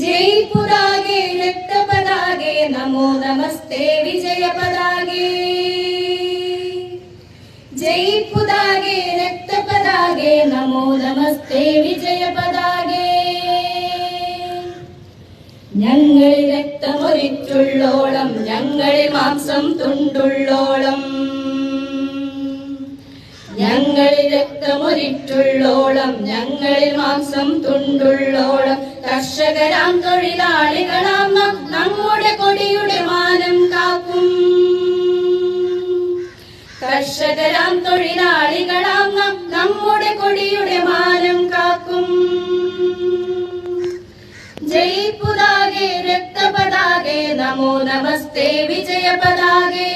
ജയ് പുരാഗേ രക്തപതാകേ നമോ നമസ്തേ വിജയ പതാകേ ജയ് പുതാകേ രക്തപതാകേ നമോ നമസ്തേ വിജയ പതാകേ ഞങ്ങളിൽ രക്തമൊരിറ്റുള്ളോളം ഞങ്ങളിൽ മാംസം തുണ്ടുള്ളോളം ഞങ്ങളിൽ രക്തമൊരിറ്റുള്ളോളം ഞങ്ങളിൽ മാംസം തുണ്ടുള്ളോളം കർഷകരാം തൊഴിലാളികളാം നമ്മുടെ കൊടിയുടെ മാനം കാക്കും. കർഷകരാം തൊഴിലാളികളാം നമ്മുടെ കൊടിയുടെ മാനം കാക്കും. ജയ് പുതാകെ രക്തപതാകെ നമോ നമസ്തേ വിജയ പതാകേ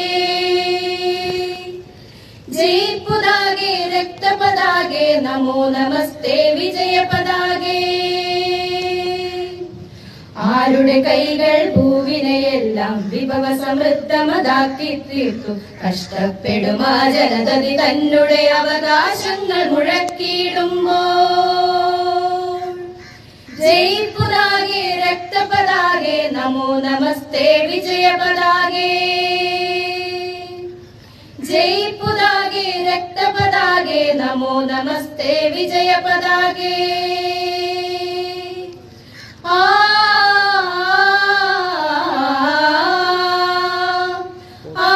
പുതാകെ രക്തപതാകെ നമോ നമസ്തേ വിജയ പതാകേ ആരുടെ കൈകൾ ഭൂവിനെയെല്ലാം വിഭവ സമൃദ്ധമതാക്കി തീർത്തു കഷ്ടപ്പെടുമാ ജനതതി തന്നെ അവകാശങ്ങൾ മുഴക്കിയിടുമ്പോൾ. ജയ് പുതാകെ രക്തപതാകെ നമോ നമസ്തേ വിജയ ಕಟಪದಾಗೆ ನಮೋ ನಮಸ್ತೆ ವಿಜಯಪದಾಗೆ ಆ ಆ ಆ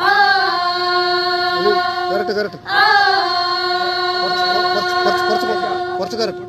ಆ ಕರೆಕ್ಟ್ ಕರೆಕ್ಟ್ ಆ ಪೋರ್ಚ ಕರೆಕ್ಟ್ ಪೋರ್ಚ ಕರೆಕ್ಟ್